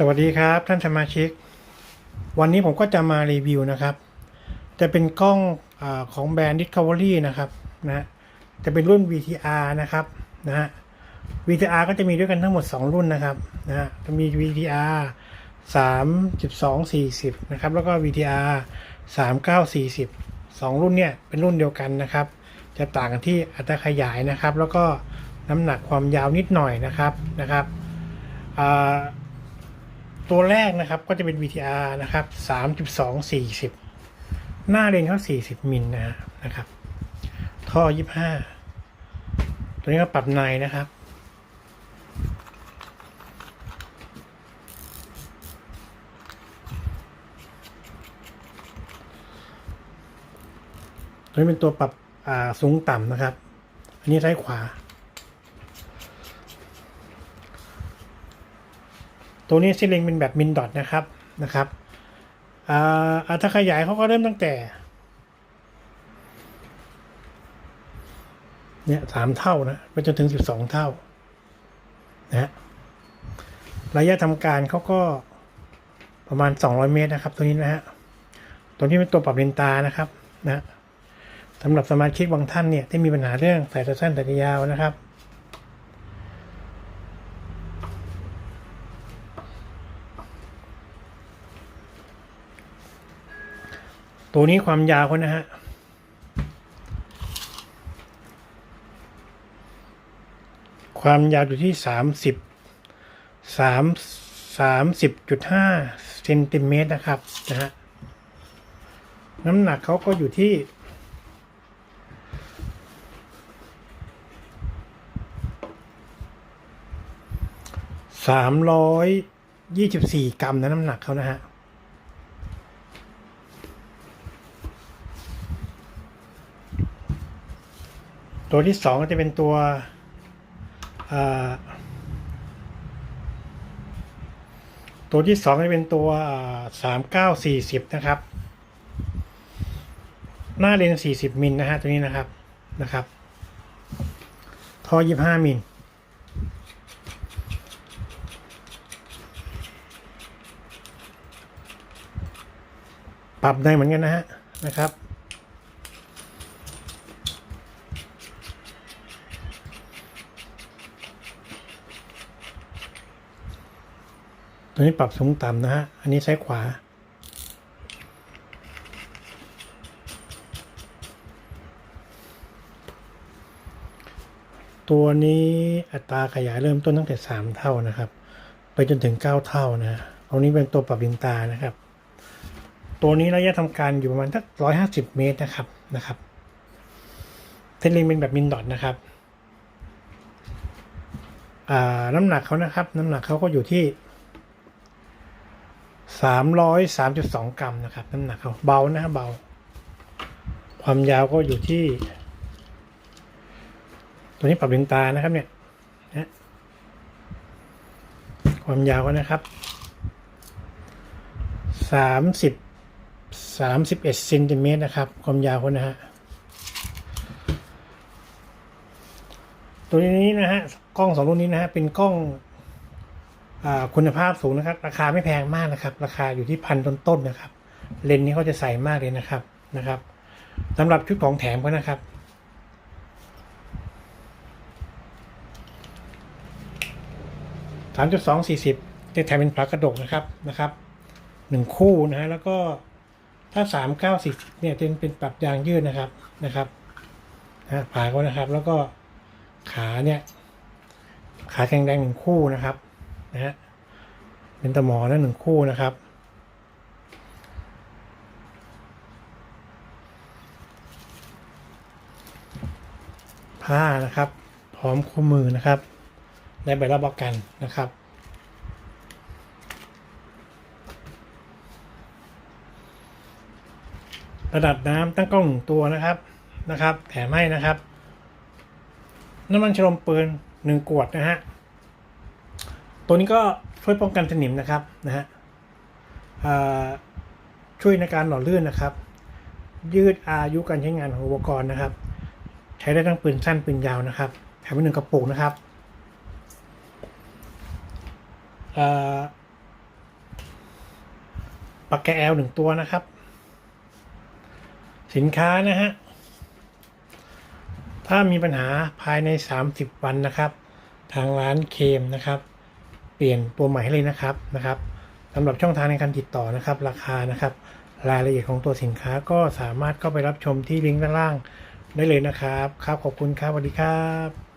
สวัสดีครับท่านสมาชิก วันนี้ผมก็จะมารีวิวนะครับ จะเป็นกล้องอของแบรนด์ Discovery นะครับนะฮะจะเป็นรุ่น VTR นะครับนะฮะ VTR ก็จะมีด้วยกันทั้งหมด 2 รุ่นนะครับนะฮะจะมี VTR 3.2 40 นะครับ แล้วก็ VTR 39 40 2 รุ่นเนี่ยเป็นรุ่นเดียวกันนะครับ จะต่างกันที่อัตราขยายนะครับ แล้วก็น้ำหนักความยาวนิดหน่อยนะครับนะครับอ่า ตัวแรกนะครับก็จะเป็น VTR นะครับ 3.2 40 หน้าเลนเขา40 มิลนะฮะนะครับ ท่อ 25 ตัวนี้ก็ปรับในนะครับ ตัวนี้เป็นตัวปรับอ่าสูงต่ำนะครับ อันนี้ซ้ายขวา ตัวนี้เส้นเล็งเป็นแบบมินดอทนะครับนะครับอ่าอัตราขยายเขาก็เริ่มตั้งแต่เนี่ยสามเท่านะไปจนถึงสิบสองเท่านะฮะระยะทำการเขาก็ประมาณสองร้อยเมตรนะครับ ตัวนี้นะฮะตัวนี้เป็นตัวปรับเลนตานะครับนะสำหรับสมาชิกบางท่านเนี่ยที่มีปัญหาเรื่องสายตาสั้นสายตายาวนะครับ ตัวนี้ความยาวเขานะฮะความยาวอยู่ที่สามสิบสามสามสิบจุดห้าเซนติเมตรนะครับนะฮะน้ำหนักเขาก็อยู่ที่สามร้อยยี่สิบสี่กรัมนะน้ำหนักเขานะฮะ ตัวที่สองก็จะเป็นตัวตัวที่สองจะเป็นตัวสามเก้าสี่สิบนะครับ หน้าเลนสี่สิบมิลนะฮะตัวนี้นะครับนะครับท่อยี่ห้ามิลปรับได้เหมือนกันนะฮะนะครับ ตัวนี้ปรับสูงต่ำนะฮะ อันนี้ซ้ายขวา ตัวนี้อัตราขยายเริ่มต้นตั้งแต่สามเท่านะครับ ไปจนถึงเก้าเท่านะตรงนี้เป็นตัวปรับลินตานะครับ ตัวนี้ระยะทำการอยู่ประมาณสักร้อยห้าสิบเมตรนะครับนะครับเทนลิงเป็นแบบมินดอทนะครับอ่าน้ำหนักเขานะครับ น้ำหนักเขาก็อยู่ที่ สามร้อยสามจุดสองกรัมนะครับ น้ำหนักเขาเบานะเบา ความยาวก็อยู่ที่ ตัวนี้ปรับเลนตานะครับเนี่ยนะความยาวก็นะครับสามสิบสามสิบเอ็ดเซนติเมตรนะครับ ความยาวเขานะฮะตัวนี้นะฮะกล้องสองรุ่นนี้นะฮะเป็นกล้อง คุณภาพสูงนะครับ ราคาไม่แพงมากนะครับ ราคาอยู่ที่พันต้นๆนะครับ เลนส์นี้เขาจะใส่มากเลยนะครับนะครับสำหรับชุดของแถมก็นะครับสามจุดสองสี่สิบจะแถมเป็นฝากระดกนะครับนะครับหนึ่งคู่นะฮะแล้วก็ถ้าสามเก้าสี่เนี่ยจะเป็นปรับยางยืดนะครับนะครับนะฝาเขานะครับ แล้วก็ขาเนี่ย ขาแข็งแรงหนึ่งคู่นะครับ นะฮะเป็นตะหมอนะหนึ่งคู่นะครับ ผ้านะครับ พร้อมคู่มือนะครับในใบรับประกันนะครับระดับน้ำตั้งกล้องตัวนะครับนะครับ แถมให้นะครับ น้ำมันชะลมปืนหนึ่งขวดนะฮะ ตัวนี้ก็ช่วยป้องกันสนิมนะครับนะฮะช่วยในการหล่อลื่นนะครับ ยืดอายุการใช้งานของอุปกรณ์นะครับ ใช้ได้ทั้งปืนสั้นปืนยาวนะครับแถมไปหนึ่งกระปุกนะครับปากแกแอลหนึ่งตัวนะครับ สินค้านะฮะถ้ามีปัญหาภายใน 30 วันนะครับ ทางร้านเคมนะครับ เปลี่ยนตัวใหม่ให้เลยนะครับนะครับสำหรับช่องทางในการติดต่อนะครับ ราคานะครับ รายละเอียดของตัวสินค้าก็สามารถเข้าไปรับชมที่ลิงก์ด้านล่างได้เลยนะครับ ครับขอบคุณครับสวัสดีครับ